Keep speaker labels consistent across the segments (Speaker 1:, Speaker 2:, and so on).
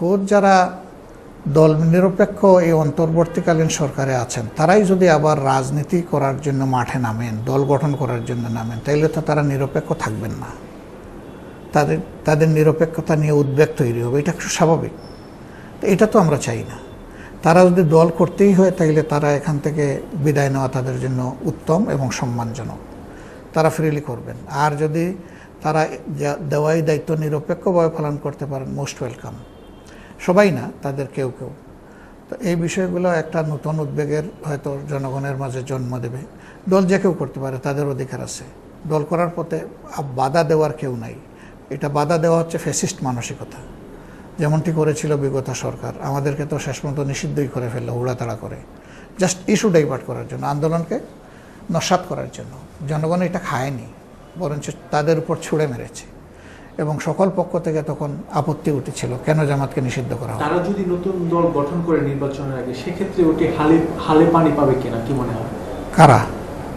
Speaker 1: খোদ যারা দল নিরপেক্ষ এই অন্তর্বর্তীকালীন সরকারে আছেন, তারাই যদি আবার রাজনীতি করার জন্য মাঠে নামেন, দল গঠন করার জন্য নামেন, তাইলে তো তারা নিরপেক্ষ থাকবেন না। তাদের তাদের নিরপেক্ষতা নিয়ে উদ্বেগ তৈরি হবে, এটা একটু স্বাভাবিক। এটা তো আমরা চাই না। তারা যদি দল করতেই হয়, তাইলে তারা এখান থেকে বিদায় নেওয়া তাদের জন্য উত্তম এবং সম্মানজনক। তারা ফ্রিলি করবেন। আর যদি তারা দেওয়াই দায়িত্ব নিরপেক্ষভাবে পালন করতে পারেন, মোস্ট ওয়েলকাম। সবাই না, তাদের কেউ কেউ। তো এই বিষয়গুলো একটা নতুন উদ্বেগের হয়তো জনগণের মাঝে জন্ম দেবে। দল যে কেউ করতে পারে, তাদের অধিকার আছে। দল করার পথে বাধা দেওয়ার কেউ নাই। এটা বাধা দেওয়া হচ্ছে ফ্যাসিস্ট মানসিকতা। যেমনটি করেছিল বিগত সরকার। আমাদেরকে তো শেষ পর্যন্ত নিষিদ্ধই করে ফেলল, উড়াতাড়া করে। জাস্ট ইস্যু ডাইভার্ট করার জন্য, আন্দোলনকে নস্বাত করার জন্য। জনগণ এটা খায়নি, বরঞ্চ তাদের উপর ছুঁড়ে মেরেছে। এবং সকল পক্ষ থেকে তখন আপত্তি উঠেছিল কেন জামাতকে নিষিদ্ধ করা হয়
Speaker 2: তারা যদি নতুন দল গঠন করে নির্বাচনের আগে সেক্ষেত্রে ওটি হালে হালে পানি পাবে কিনা কি মনে হয়?
Speaker 1: কারা?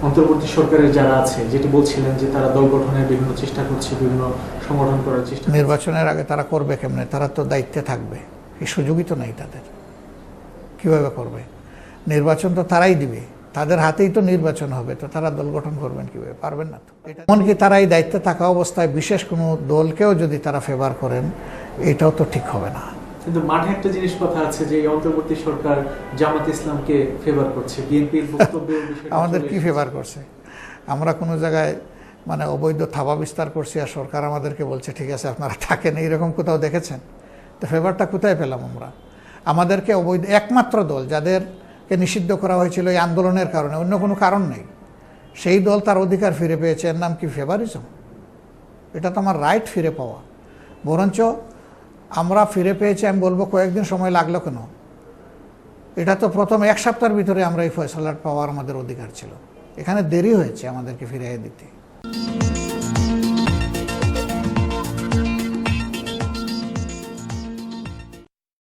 Speaker 2: অন্তর্বর্তী সরকারের যারা আছে যেটি বলছিলেন যে তারা দল গঠনের বিভিন্ন চেষ্টা করছে বিভিন্ন সংগঠন করার চেষ্টা
Speaker 1: নির্বাচনের আগে তারা করবে কেমনে? তারা তো দায়িত্বে থাকবে এই সুযোগই তো নেই তাদের। কীভাবে করবে? নির্বাচন তো তারাই দিবে। তাদের হাতেই তো নির্বাচন হবে তো তারা দল গঠন করবেন কীভাবে? পারবেন না তো। এমনকি তারা এই দায়িত্বে থাকা অবস্থায় বিশেষ কোনো দলকেও যদি তারা ফেভার করেন এটাও তো ঠিক হবে না।
Speaker 2: কিন্তু মাঠে একটা জিনিস কথা আছে যে অন্তর্বর্তী সরকার জামাত ইসলামকে ফেভার করছে। বিএনপির বক্তব্যের বিষয়টা
Speaker 1: আমাদের কি ফেভার করছে? আমরা কোনো জায়গায় মানে অবৈধ থাবা বিস্তার করছি আর সরকার আমাদেরকে বলছে ঠিক আছে আপনারা থাকেন এইরকম কোথাও দেখেছেন? তো ফেভারটা কোথায় পেলাম আমরা? আমাদেরকে অবৈধ একমাত্র দল যাদেরকে নিষিদ্ধ করা হয়েছিল এই আন্দোলনের কারণে, অন্য কোনো কারণ নেই। সেই দল তার অধিকার ফিরে পেয়েছে। এর নাম কি? ফেভারিজম। এটা তো আমার রাইট ফিরে পাওয়া। বরঞ্চ আমরা ফিরে পেয়েছি, আমি বলব কয়েকদিন সময় লাগল কেন? এটা তো প্রথম এক সপ্তাহের ভিতরে আমরা এই ফয়সালাট পাওয়ার আমাদের অধিকার ছিল। এখানে দেরি হয়েছে আমাদেরকে ফিরিয়ে দিতে।